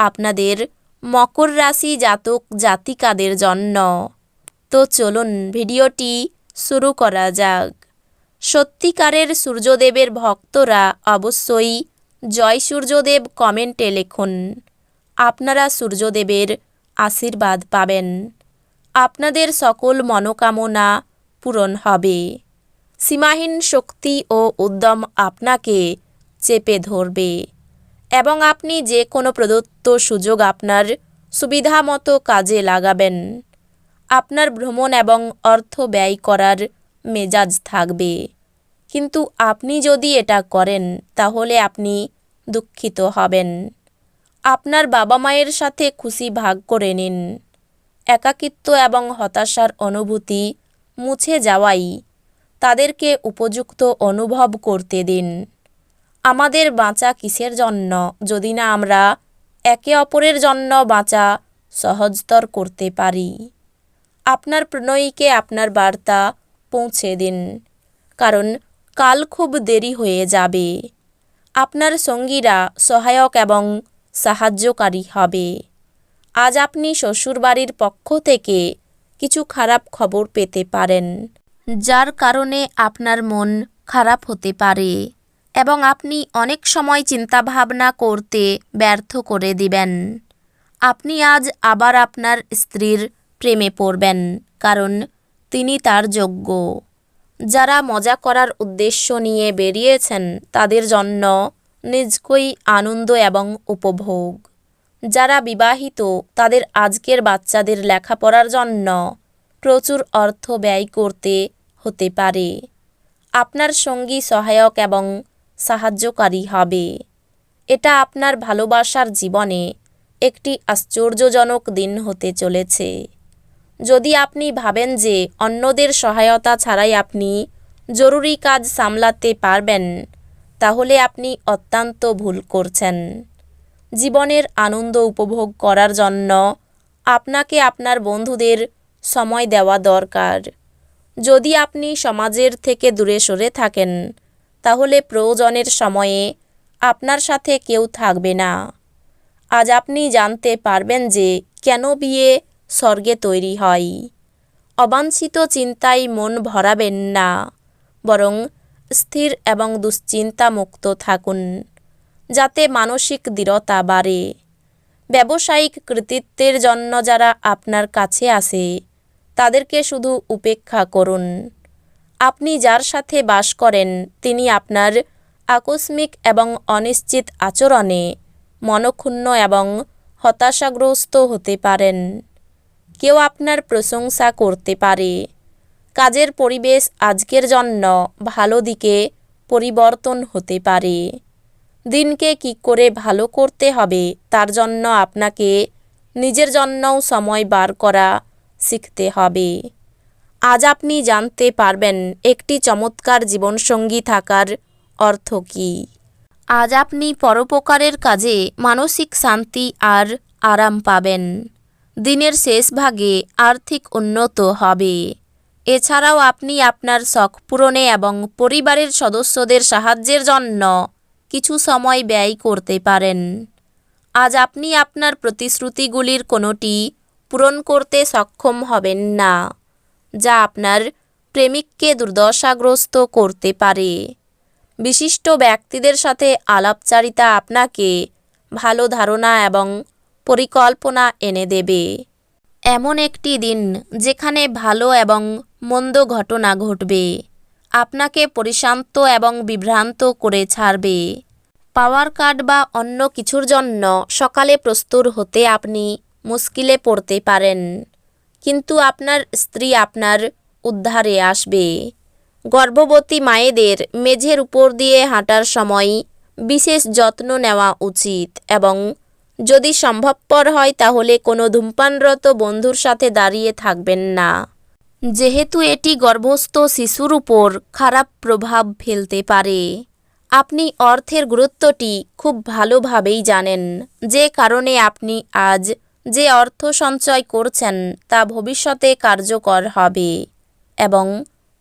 আপনাদের মকর রাশি জাতক জাতিকাদের জন্য। তো চলুন ভিডিওটি শুরু করা যাক। সত্যিকারের সূর্যদেবের ভক্তরা অবশ্যই জয় সূর্যদেব কমেন্টে লিখুন। আপনারা সূর্যদেবের আশীর্বাদ পাবেন। আপনাদের সকল মনোকামনা পূরণ হবে। সীমাহীন শক্তি ও উদ্যম আপনাকে চেপে ধরবে। এবং আপনি যে কোনো প্রদত্ত সুযোগ আপনার সুবিধা মতো কাজে লাগাবেন। আপনার ভ্রমণ এবং অর্থ ব্যয় করার মেজাজ থাকবে। কিন্তু আপনি যদি এটা করেন, তাহলে আপনি দুঃখিত হবেন। আপনার বাবা মায়ের সাথে খুশি ভাগ করে নিন। একাকিত্ব এবং হতাশার অনুভূতি মুছে যাওয়াই তাদেরকে উপযুক্ত অনুভব করতে দিন। আমাদের বাঁচা কিসের জন্য? যদি না আমরা একে অপরের জন্য বাঁচা সহজতর করতে পারি। আপনার প্রণয়ীকে আপনার বার্তা পৌঁছে দিন, কারণ কাল খুব দেরি হয়ে যাবে। আপনার সঙ্গীরা সহায়ক এবং সাহায্যকারী হবে। আজ আপনি শ্বশুরবাড়ির পক্ষ থেকে কিছু খারাপ খবর পেতে পারেন, যার কারণে আপনার মন খারাপ হতে পারে। এবং আপনি অনেক সময় চিন্তাভাবনা করতে ব্যর্থ করে দিবেন। আপনি আজ আবার আপনার স্ত্রীর প্রেমে পড়বেন, কারণ তিনি তার যোগ্য। যারা মজা করার উদ্দেশ্য নিয়ে বেরিয়েছেন, তাদের জন্য নিজকই আনন্দ এবং উপভোগ। যারা বিবাহিত, তাদের আজকের বাচ্চাদের লেখাপড়ার জন্য প্রচুর অর্থ ব্যয় করতে হতে পারে। আপনার সঙ্গী সহায়ক এবং সাহায্যকারী হবে। এটা আপনার ভালোবাসার জীবনে একটি আশ্চর্যজনক দিন হতে চলেছে। যদি আপনি ভাবেন যে অন্যদের সহায়তা ছাড়াই আপনি জরুরি কাজ সামলাতে পারবেন, তাহলে আপনি অত্যন্ত ভুল করছেন। জীবনের আনন্দ উপভোগ করার জন্য আপনাকে আপনার বন্ধুদের সময় দেওয়া দরকার। যদি আপনি সমাজের থেকে দূরে সরে থাকেন তাহলে প্রয়োজনের সময়ে আপনার সাথে কেউ থাকবে না। আজ আপনি জানতে পারবেন যে কেন বিয়ে স্বর্গে তৈরি হয়। অবাঞ্ছিত চিন্তায় মন ভরাবেন না, বরং স্থির এবং দুশ্চিন্তা মুক্ত থাকুন, যাতে মানসিক দৃঢ়তা বাড়ে। ব্যবসায়িক কৃতিত্বের জন্য যারা আপনার কাছে আসে, তাদেরকে শুধু উপেক্ষা করুন। আপনি যার সাথে বাস করেন, তিনি আপনার আকস্মিক এবং অনিশ্চিত আচরণে মনক্ষুণ্ণ এবং হতাশাগ্রস্ত হতে পারেন। কেউ আপনার প্রশংসা করতে পারে। কাজের পরিবেশ আজকের জন্য ভালো দিকে পরিবর্তন হতে পারে। দিনকে কি করে ভালো করতে হবে, তার জন্য আপনাকে নিজের জন্যও সময় বার করা শিখতে হবে। আজ আপনি জানতে পারবেন একটি চমৎকার জীবনসঙ্গী থাকার অর্থ কী। আজ আপনি পরোপকারের কাজে মানসিক শান্তি আর আরাম পাবেন। দিনের শেষ ভাগে আর্থিক উন্নত হবে। এছাড়াও আপনি আপনার শখ পূরণে এবং পরিবারের সদস্যদের সাহায্যের জন্য কিছু সময় ব্যয় করতে পারেন। আজ আপনি আপনার প্রতিশ্রুতিগুলির কোনোটি পূরণ করতে সক্ষম হবেন না। যা আপনার প্রেমিককে দুর্দশাগ্রস্ত করতে পারে। বিশিষ্ট ব্যক্তিদের সাথে আলাপচারিতা আপনাকে ভালো ধারণা এবং পরিকল্পনা এনে দেবে। এমন একটি দিন যেখানে ভালো এবং মন্দ ঘটনা ঘটবে, আপনাকে পরিশান্ত এবং বিভ্রান্ত করে ছাড়বে। পাওয়ার কার্ড বা অন্য কিছুর জন্য সকালে প্রস্তুত হতে আপনি মুশকিলে পড়তে পারেন। কিন্তু আপনার স্ত্রী আপনার উদ্ধারে আসবে। গর্ভবতী মায়েদের মেঝের উপর দিয়ে হাঁটার সময় বিশেষ যত্ন নেওয়া উচিত এবং যদি সম্ভবপর হয় তাহলে কোনো ধূমপানরত বন্ধুর সাথে দাঁড়িয়ে থাকবেন না। যেহেতু এটি গর্ভস্থ শিশুর উপর খারাপ প্রভাব ফেলতে পারে, আপনি অর্থের গুরুত্বটি খুব ভালোভাবেই জানেন। যে কারণে আপনি আজ যে অর্থ সঞ্চয় করছেন, তা ভবিষ্যতে কার্যকর হবে এবং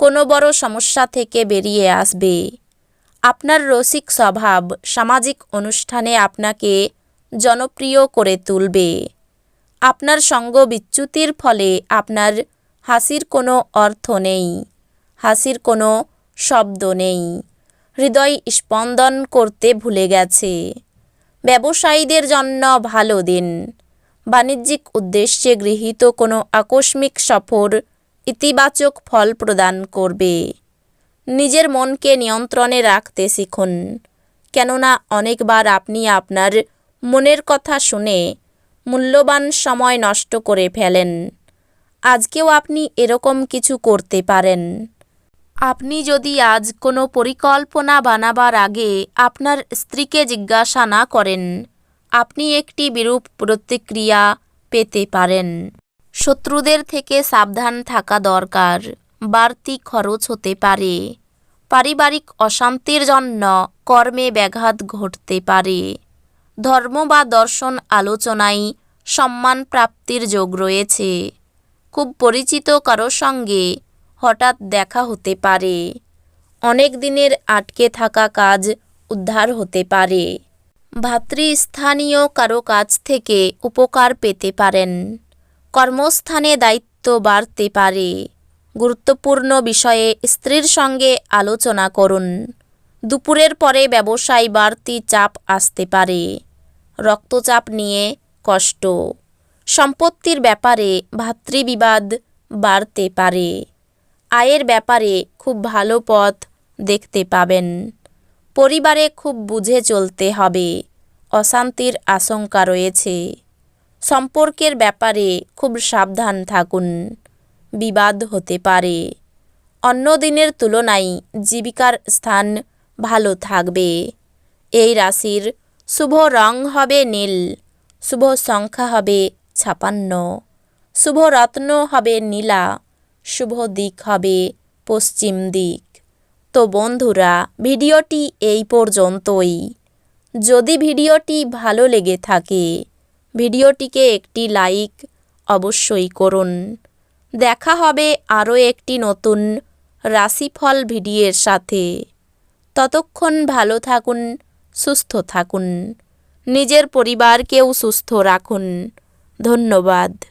কোনো বড় সমস্যা থেকে বেরিয়ে আসবে। আপনার রসিক স্বভাব সামাজিক অনুষ্ঠানে আপনাকে জনপ্রিয় করে তুলবে। আপনার সঙ্গ বিচ্যুতির ফলে আপনার হাসির কোনো অর্থ নেই, হাসির কোনো শব্দ নেই। হৃদয় স্পন্দন করতে ভুলে গেছে। ব্যবসায়ীদের জন্য ভালো দিন। বাণিজ্যিক উদ্দেশ্যে গৃহীত কোনো আকস্মিক সফর ইতিবাচক ফল প্রদান করবে। নিজের মনকে নিয়ন্ত্রণে রাখতে শিখুন। কেননা অনেকবার আপনি আপনার মনের কথা শুনে মূল্যবান সময় নষ্ট করে ফেলেন। আজকেও আপনি এরকম কিছু করতে পারেন। আপনি যদি আজ কোনো পরিকল্পনা বানাবার আগে আপনার স্ত্রীকে জিজ্ঞাসা না করেন আপনি একটি বিরূপ প্রতিক্রিয়া পেতে পারেন। শত্রুদের থেকে সাবধান থাকা দরকার। বাড়তি খরচ হতে পারে। পারিবারিক অশান্তির জন্য কর্মে ব্যাঘাত ঘটতে পারে। ধর্ম বা দর্শন আলোচনায় সম্মান প্রাপ্তির যোগ রয়েছে। খুব পরিচিত কারও সঙ্গে হঠাৎ দেখা হতে পারে। অনেক দিনের আটকে থাকা কাজ উদ্ধার হতে পারে। ভাতৃস্থানীয় কারও কাছ থেকে উপকার পেতে পারেন। কর্মস্থানে দায়িত্ব বাড়তে পারে। গুরুত্বপূর্ণ বিষয়ে স্ত্রীর সঙ্গে আলোচনা করুন। দুপুরের পরে ব্যবসায় বাড়তি চাপ আসতে পারে। রক্তচাপ নিয়ে কষ্ট। সম্পত্তির ব্যাপারে ভাতৃবিবাদ বাড়তে পারে। আয়ের ব্যাপারে খুব ভালো পথ দেখতে পাবেন। পরিবারে খুব বুঝে চলতে হবে। অশান্তির আশঙ্কা রয়েছে। সম্পর্কের ব্যাপারে খুব সাবধান থাকুন। বিবাদ হতে পারে। অন্য দিনের তুলনায় জীবিকার স্থান ভালো থাকবে। এই রাশির শুভ রং হবে নীল, শুভ সংখ্যা হবে ছাপান্ন, শুভ রত্ন হবে নীলা, শুভ দিক হবে পশ্চিম দিক। তো বন্ধুরা, ভিডিওটি এই পর্যন্তই। যদি ভিডিওটি ভালো লেগে থাকে, ভিডিওটিকে একটি লাইক অবশ্যই করুন। দেখা হবে আরও একটি নতুন রাশিফল ভিডিওর সাথে। ততক্ষণ ভালো থাকুন, সুস্থ থাকুন। নিজের পরিবারকেও সুস্থ রাখুন। ধন্যবাদ।